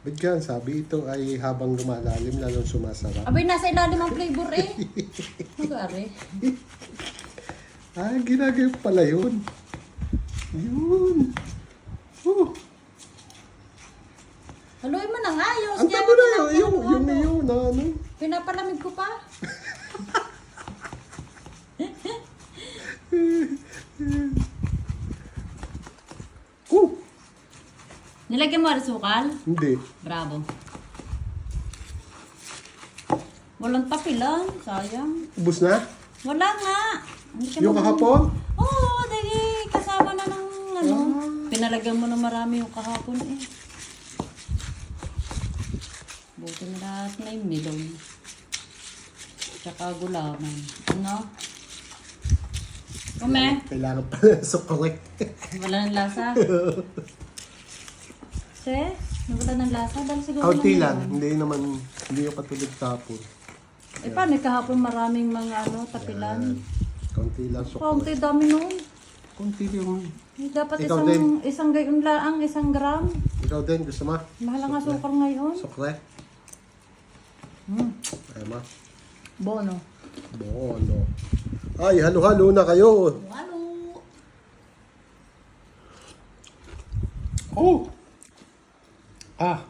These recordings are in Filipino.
Ba't yan? Sabi ito ay habang lumalalim, lalong sumasarap. Abay, nasa ilalim ang flavor eh. Magari. Ah, ginagawa pala yun. Yun. Oh, Haluin mo na nga, ayos. ang tabo na yung, yan, yung, ano. yung, na ano. Pinapalamig ko pa. Oh, Nilagyan mo rin sukal? hindi. Bravo. Walang papilan. Sayang. Ubus na? Wala nga. Hindi ka Yung kahapon? Oo, dahil kasama na ng ano. Ah. Pinalagyan mo na marami yung kahapon eh. Buti na lahat na yung milon. Tsaka gulaman. Ano? Kume, Kailangan pala sukre. wala ng lasa. Se, nawala ng lasa dahil siguro Kaunti ng lang. Hindi naman, hindi yung katulad tapon. Eh paano kahapon maraming mga ano, tapilan? Kaunti lang sukre. Kaunti dami nun. Kaunti yung... Eh, Dapat Ikaw isang din. isang gayon laang, isang gram. Ikaw din, gusto mo? Mahal nga sukar ngayon. Sukre? Hmm. Ay ma. Bono. Bono. Ay, halo-halo na kayo. Halo. Oh! Ah.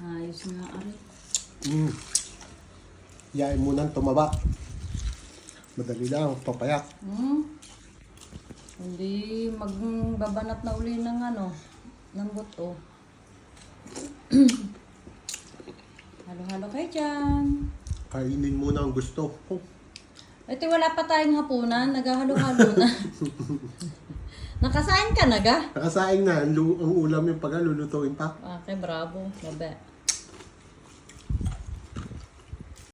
Ayos nga ari. Mm. Yain mo nang tumaba. Madali lang, papayak. Hmm. Hindi magbabanat na uli ng ano, ng buto. Halo-halo kayo dyan. Kainin mo na ang gusto. Oh. Ito wala pa tayong hapunan, naghahalo-halo na. Nakasain ka na ga? Nakasaing na, ang, lu- ang ulam yung pag lulutuin pa. Okay, bravo. Babe.